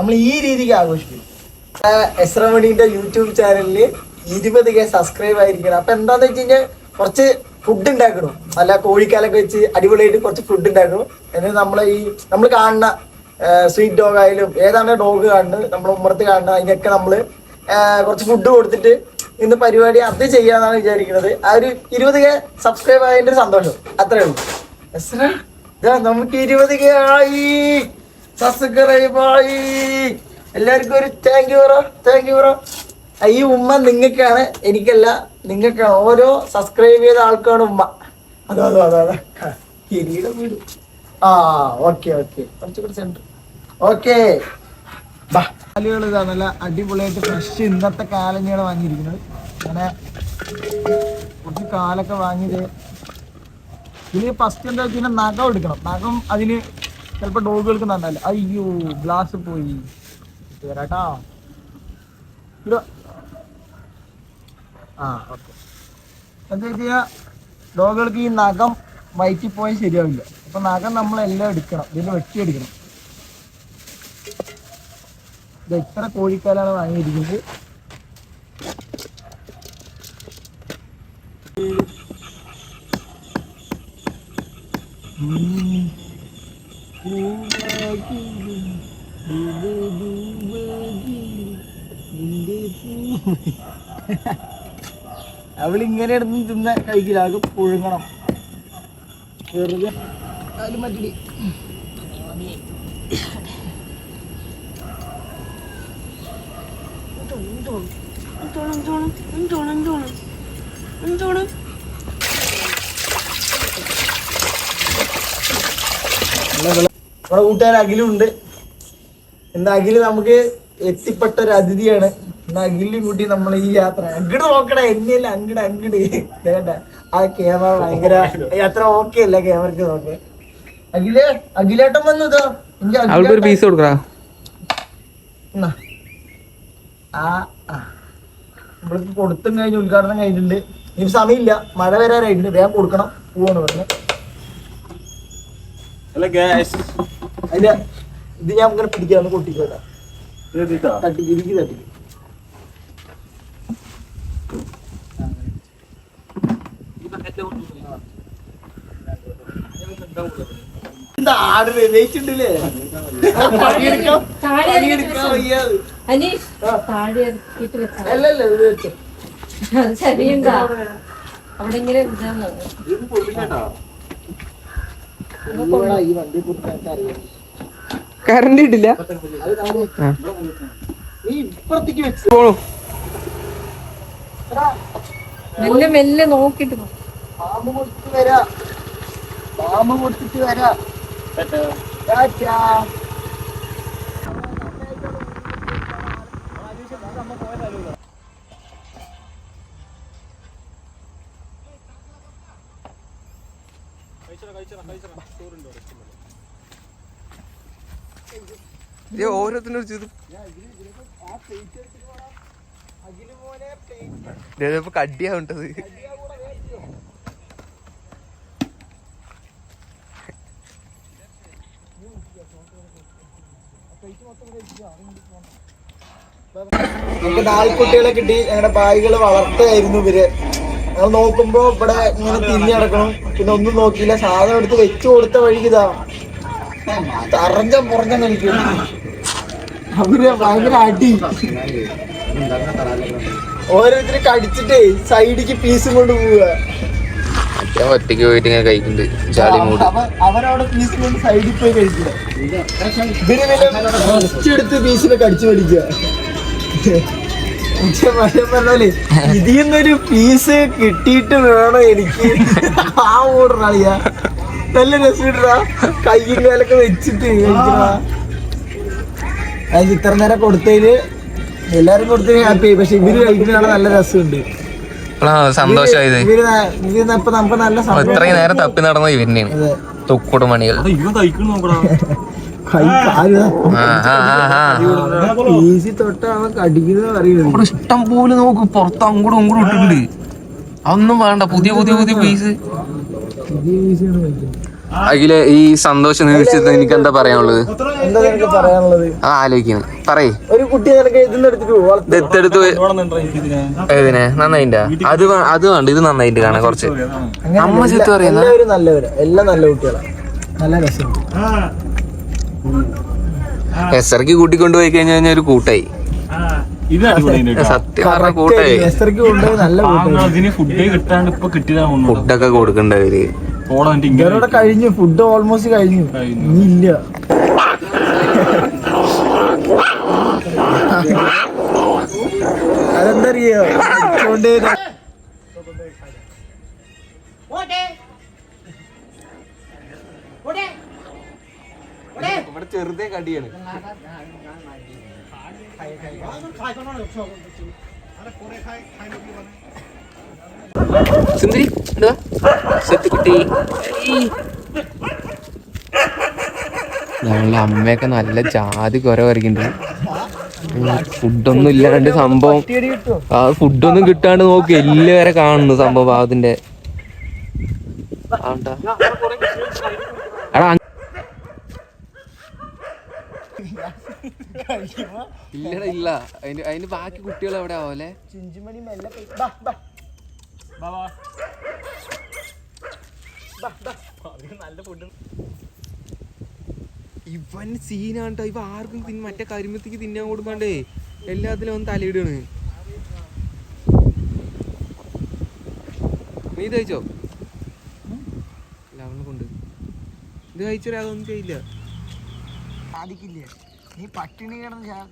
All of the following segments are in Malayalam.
നമ്മൾ ഈ രീതിക്ക് ആഘോഷിക്കും. എസ്രമണിന്റെ യൂട്യൂബ് ചാനലിൽ ഇരുപത് കെ സബ്സ്ക്രൈബ് ആയിരിക്കണം. അപ്പൊ എന്താന്ന് വെച്ച് കഴിഞ്ഞാൽ കുറച്ച് ഫുഡ് ഉണ്ടാക്കണം നല്ല കോഴിക്കാലൊക്കെ വെച്ച് അടിപൊളിയായിട്ട് കുറച്ച് ഫുഡ് ഉണ്ടാക്കണം എന്നിട്ട് നമ്മളെ ഈ നമ്മൾ കാണുന്ന സ്വീറ്റ് ഡോഗ് ആയാലും ഏതാണ് ഡോഗ് കാണുന്നത് നമ്മൾ ഉമ്മറത്ത് കാണുന്നത് അതിനൊക്കെ നമ്മൾ കുറച്ച് ഫുഡ് കൊടുത്തിട്ട് ഇന്ന് പരിപാടി അത് ചെയ്യാന്നാണ് വിചാരിക്കുന്നത്. ആ ഒരു ഇരുപത് കെ സബ്സ്ക്രൈബ് ആയതിന്റെ സന്തോഷം. അത്രേ ഉള്ളൂ. നമുക്ക് ഇരുപത് കെ ആയി. സബ്സ്ക്രൈബ് ആയി എല്ലാവർക്കും ഒരു താങ്ക് യു പറ താങ്ക് യു പറ. ഈ ഉമ്മ നിങ്ങൾക്കാണ് എനിക്കല്ല നിങ്ങൾക്കാണ് ഓരോ സബ്സ്ക്രൈബ് ചെയ്ത ആൾക്കാണ് ഉമ്മ. അതോ അതോ അതോ അതെ. കിരീടം വീട്. ആ ഓക്കെ ഓക്കെ കുറച്ചുകൂടി സെന്റർ ഓക്കെ കാലുകൾ ഇതാ നല്ല അടിപൊളിയായിട്ട് ഫ്രഷ് ഇന്നത്തെ കാലഞ്ഞാണ് വാങ്ങിയിരിക്കുന്നത്. അങ്ങനെ കുറച്ച് കാലൊക്കെ വാങ്ങിയത് ഇനി ഫസ്റ്റ് എന്താ വെച്ചാൽ നഖം എടുക്കണം. നഖം അതിന് ചിലപ്പോൾ ഡോഗുകൾക്ക് നന്നല്ല അയ്യോ ഗ്ലാസ് പോയി. വരാട്ടാ. ആ ഓക്കെ. എന്താ ചെയ്യാ? ഡോഗുകൾക്ക് ഈ നഖം വയറ്റി പോയാൽ ശരിയാവില്ല. അപ്പൊ നഖം നമ്മളെല്ലാം എടുക്കണം. ഇതിന് വെട്ടിയെടുക്കണം. ഇത് എത്ര കോഴിക്കാലാണ് വാങ്ങിയിരിക്കുന്നത്. ഉം. അവളിങ്ങനെ ഇടന്ന് തിന്ന കഴിക്കില്ല അത് പുഴുങ്ങണം. വെറുതെ. കാലും മാറ്റിടി നമ്മുടെ കൂട്ടുകാർ അഖിലുണ്ട് എന്താ അഖിൽ നമുക്ക് എത്തിപ്പെട്ട ഒരു അതിഥിയാണ്. എന്നാ അഖിലും കൂട്ടി നമ്മൾ ഈ യാത്ര. അങ്ങട് നോക്കണേ എന്നെയല്ല അങ്ങട് അങ്ങട്. വേണ്ട ആ ക്യാമറ ഭയങ്കര അത്ര ഓക്കെ അല്ല ക്യാമറക്ക് നോക്കേ അഖിൽ അഖിലേട്ടൻ വന്നു ഇതോ. എനിക്ക് അവൾക്ക് ഒരു പീസ് കൊടുക്കടാ. കൊടുത്തും കഴിഞ്ഞ് ഉദ്ഘാടനം കഴിഞ്ഞിട്ടുണ്ട്. ഇനി സമയമില്ല. മഴ വരാറായിട്ടുണ്ട് വേഗം കൊടുക്കണം. പോവാണ് പറഞ്ഞ്. അല്ല ഗ്യാസ് അതിന്റെ ഇത് ഞാൻ ഇങ്ങനെ പിടിക്കാന്ന് കൊട്ടിക്കോട്ടെ തട്ടി ഇരിക്കി തട്ടി. എന്താ ആട് വെയിറ്റുണ്ടല്ലേ പണിയെടുക്കാം പണിയെടുക്കാൻ വയ്യാതെ അനീഷ് താഴെ ഇറക്കിയിട്ട് വെച്ചാ. അല്ലല്ല ഇത് വെച്ചോ. അത് ശരിയുണ്ടാ? അവിടെ ഇങ്ങനെ ഇതാണ് ഇവിടെ ഈ വണ്ടിയെ കുറിച്ച് എനിക്ക് അറിയാം കറണ്ട് ഇടില്ല. അത് നമ്മൾ നീ ഇപ്പുറത്തേക്ക് വെച്ച്. പോണു. മെല്ലെ മെല്ലെ നോക്കിട്ട് പോ. പാമ്പ് കൊടുത്തിട്ട് വരാ. പാമ്പ് കൊടുത്തിട്ട് വരാ. ഇപ്പൊ കടിയാവുണ്ടത് നമുക്ക് നായ്ക്കുട്ടികളെ കിട്ടി ഞങ്ങളുടെ ബായികൾ വളർത്തുകയായിരുന്നു ഇവർ. ഞങ്ങൾ നോക്കുമ്പോ ഇവിടെ ഇങ്ങനെ തിരിഞ്ഞു നടക്കണം. പിന്നെ ഒന്നും നോക്കിയില്ല. സാധനം എടുത്ത് വെച്ചു കൊടുത്ത വഴിക്ക് ഇതാ. തറഞ്ഞ പുറഞ്ഞ കളിക്കും അവർ ഭയങ്കര അടി. ഓരോരുത്തര് കടിച്ചിട്ടേ സൈഡിക്ക് പീസും കൊണ്ട് പോവുക. ഞാൻ ഒറ്റയ്ക്ക് പോയിട്ട് ഇങ്ങനെ കഴിക്കുന്നുണ്ട്. ചാടി മൂട്. അവ- അവരവിടെ പീസ് കൊണ്ട് സൈഡിൽ പോയി കഴിക്കുക. ഇവർ പിന്നെ ഫസ്റ്റ് എടുത്ത് പീസിനെ കടിച്ചു പഠിക്കുക പറഞ്ഞാലേ ഇതിന്നൊരു പീസ് കിട്ടിയിട്ട് വേണം എനിക്ക്. ആ ഓർഡറാളിയാ നല്ല രസമിട്ടാ കയ്യും കാലൊക്കെ വെച്ചിട്ട് അത് ഇത്ര നേരം കൊടുത്തതിൽ എല്ലാരും കൊടുത്തതിന് ഹാപ്പി ആയി. പക്ഷെ ഇവർ കഴിക്കുന്നതാണ് നല്ല രസമുണ്ട്. സന്തോഷമായി സന്തോഷമായത് ഇത്രയും നേരം തപ്പി നടന്ന ഇവന്നെയാണ് അതെ. കൈ കാൽ ഈസി തൊട്ട് കടിക്കുന്നത് അറിയുന്നത് ഇഷ്ടം പോലെ നോക്ക് പുറത്ത് അങ്ങോട്ടും അങ്ങോട്ടും ഇട്ടിട്ടുണ്ട്. അതൊന്നും വേണ്ട പുതിയ പുതിയ പുതിയ പീസ്. അഖിലെ ഈ സന്തോഷം നിമിഷത്തിൽ എനിക്ക് എന്താ പറയാനുള്ളത്? എന്താ നിനക്ക് പറയാനുള്ളത്? ആ ആലോചിക്കണം. പറയേ. ഒരു കുട്ടിയെ ദത്തെടുത്ത് പോയി- ഏതിനെ നന്നായിട്ടാ? അത് അത് വേണ്ട ഇത് നന്നായിട്ട് കാണാൻ കുറച്ച്. അമ്മ ചെത്ത് പറയുന്ന നല്ല കുട്ടികളാണ് നല്ല രസമുണ്ട്. എസ് ആർക്ക് കൂട്ടിക്കൊണ്ട് പോയി കഴിഞ്ഞു കഴിഞ്ഞാൽ ഒരു കൂട്ടായി. സത്യം പറഞ്ഞ കൂട്ടായി. ഫുഡ് കിട്ടാണ്ട് ഇപ്പൊ കിട്ടിയതാണ് ഫുഡൊക്കെ കൊടുക്കണ്ടവര് കഴിഞ്ഞു. ഫുഡ് ഓൾമോസ്റ്റ് കഴിഞ്ഞു. ഇല്ല. അതെന്താ ചെറുതേ കടിയാണ്. സുന്ദരി എന്താ കുട്ടി. ഞങ്ങളുടെ അമ്മയൊക്കെ നല്ല ജാതി കുറെ പറിക്കുന്നുണ്ട് ഫുഡൊന്നും ഇല്ലാണ്ട് സംഭവം. ആ ഫുഡൊന്നും കിട്ടാണ്ട് നോക്കി. എല്ലാവരെ കാണുന്നു സംഭവം അതിന്റെ ആണ്ടാ. ഇല്ലടാ ഇല്ല. അതിന് അതിന് ബാക്കി കുട്ടികൾ എവിടെ ആവോലെ? ചിഞ്ചുമണി മെല്ലെ പോയി. ബാ, ബാ. ഇവൻ സീനാണ്ടോ ഇവ ആർക്കും തിന്ന മറ്റേ കരിമത്തിക്ക് തിന്നാൻ കൊടുക്കാണ്ടേ എല്ലാത്തിലും ഒന്ന് തലയിടാണ് നീ ഇത് കഴിച്ചോ? ലവണ് കൊണ്ട്. ഇത് കഴിച്ചൊരാളൊന്നും അതൊന്നും ചെയ്യില്ല. സാധിക്കില്ലേ. നീ പട്ടിണി കിടന്ന് ഞാൻ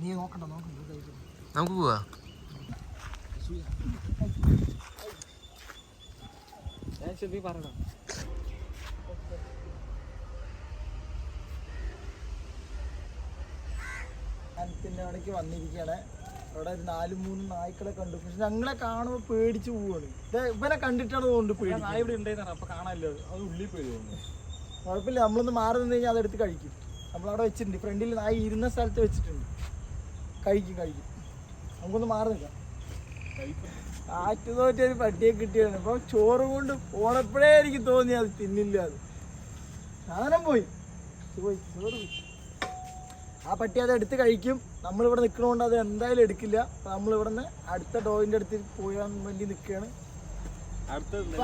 നീ നോക്കണ്ട നോക്കണ്ട. നമുക്ക് പോവാ. വനത്തിന്റെ അവിടേക്ക് വന്നിരിക്കുകയാണ് അവിടെ ഒരു മൂന്ന് മൂന്നും നായ്ക്കളെ കണ്ടു. പക്ഷെ ഞങ്ങളെ കാണുമ്പോൾ പേടിച്ച് പോവാണ്. ഇവനെ കണ്ടിട്ടാണ് തോന്നുന്നു പേടി നായ ഇവിടെ ഉണ്ടായിരുന്നു അപ്പൊ കാണാല്ലോ അത് ഉള്ളിൽ പോയി തോന്നുന്നു. കുഴപ്പമില്ല നമ്മളൊന്ന് മാറി നിന്ന് കഴിഞ്ഞാൽ അതെടുത്ത് കഴിക്കും. നമ്മളവിടെ വെച്ചിട്ടുണ്ട്. ഫ്രണ്ടിൽ നായ ഇരുന്ന സ്ഥലത്ത് വെച്ചിട്ടുണ്ട്. കഴിക്കും കഴിക്കും. നമുക്കൊന്ന് മാറി നിൽക്കാം. ആറ്റു തോറ്റ ഒരു പട്ടിയെ കിട്ടിയാണ് അപ്പൊ ചോറ് കൊണ്ട് പോണപ്പോഴേ എനിക്ക് തോന്നി അത് തിന്നില്ല അത് സാധനം പോയി. പോയി ചോറ് പോയി. ആ പട്ടി അത് എടുത്ത് കഴിക്കും. നമ്മളിവിടെ നിൽക്കണോണ്ട് അത് എന്തായാലും എടുക്കില്ല. നമ്മൾ നമ്മളിവിടെ നിന്ന് അടുത്ത ഡോറിന്റെ അടുത്ത് പോകാൻ വേണ്ടി നിൽക്കുകയാണ് അടുത്ത.